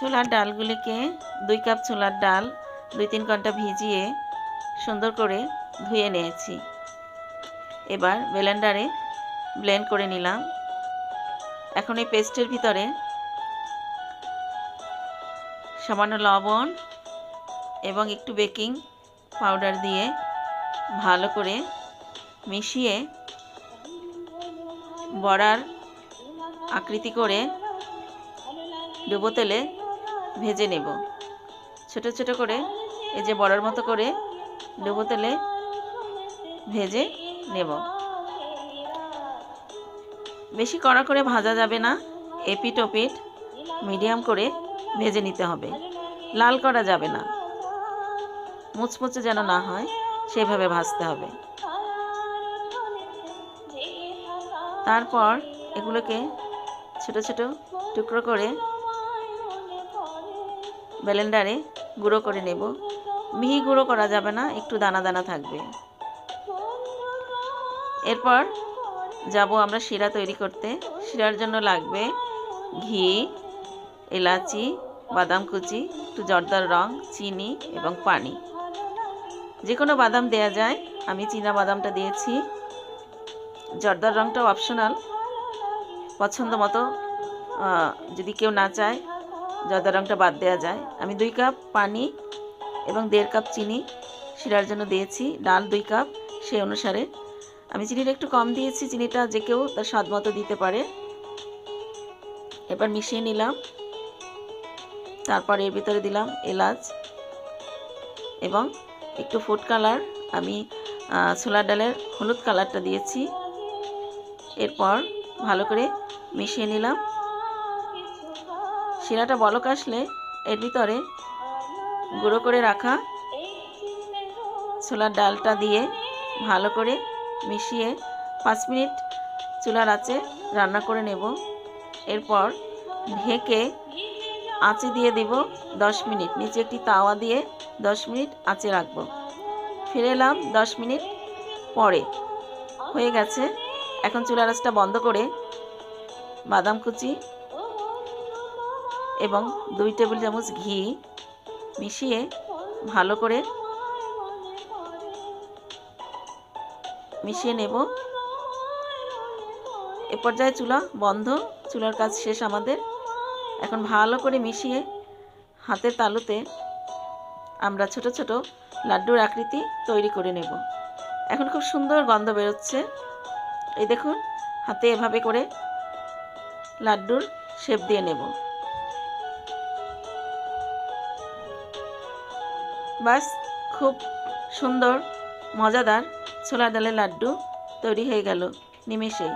ছোলার ডালগুলিকে দুই কাপ ছোলার ডাল দুই তিন ঘণ্টা ভিজিয়ে সুন্দর করে ধুয়ে নিয়েছি। এবার ব্লেন্ডারে ব্লেন্ড করে নিলাম। এখন এই পেস্টের ভিতরে সামান্য লবণ এবং একটু বেকিং পাউডার দিয়ে ভালো করে মিশিয়ে বড়ার আকৃতি করে ডুবো তেলে ভেজে নেব। ছোট ছোট করে এই যে বড়ার মতো করে ডুবো তেলে ভেজে নেব। বেশি কড়া করে ভাজা যাবে না এপিট ওপিট মিডিয়াম করে ভেজে নিতে হবে। লাল করা যাবে না। মুচমুচে যেন না হয়, সেভাবে ভাজতে হবে। তারপর এগুলোকে ছোট ছোট টুকরো করে ব্লেন্ডারে গুঁড়ো করে নেব। মিহি গুঁড়ো করা যাবে না, একটু দানা দানা থাকবে। এরপর যাব আমরা শিরা তৈরি করতে। শিরার জন্য লাগবে ঘি, এলাচি, বাদাম কুচি, একটু জর্দার রং, চিনি এবং পানি। যে কোনো বাদাম দেয়া যায়, আমি চীনা বাদামটা দিয়েছি। জর্দার রংটাও অপশনাল পছন্দ মতো যদি কেউ না চায় জর্দার রংটা বাদ দেওয়া যায়। আমি দুই কাপ পানি এবং দেড় কাপ চিনি শিরার জন্য দিয়েছি। ডাল দুই কাপ সেই অনুসারে। আমি চিনিটা একটু কম দিয়েছি, চিনিটা যে কেউ তার স্বাদ মতো দিতে পারে। এবার মিশিয়ে নিলাম। তারপর এর ভিতরে দিলাম এলাচ এবং একটু ফুড কালার। আমি ছোলার ডালের হলুদ কালারটা দিয়েছি। এরপর ভালো করে মিশিয়ে নিলাম। শিরাটা বলক আসলে, এর ভিতরে গুঁড়ো করে রাখা ছোলার ডালটা দিয়ে ভালো করে মিশিয়ে পাঁচ মিনিট চুলার আঁচে রান্না করে নেব। এরপর ঢেকে আঁচে দিয়ে দেব দশ মিনিট। নিচে একটি তাওয়া দিয়ে দশ মিনিট আঁচে রাখব। ফিরে এলাম দশ মিনিট পরে। হয়ে গেছে। এখন চুলার আঁচটা বন্ধ করে বাদাম কুচি এবং দুই টেবিল চামচ ঘি মিশিয়ে ভালো করে মিশিয়ে নেব। এ পর্যায়ে চুলা বন্ধ। চুলার কাজ শেষ আমাদের। এখন ভালো করে মিশিয়ে হাতের তালুতে আমরা ছোট ছোট লাড্ডুর আকৃতি তৈরি করে নেব। এখন খুব সুন্দর গন্ধ বেরোচ্ছে। এই দেখুন, হাতে এভাবে করে লাড্ডুর শেপ দিয়ে নেব। বাস খুব সুন্দর মজাদার ছোলা ডালের লাড্ডু তৈরি হয়ে গেল নিমেষেই।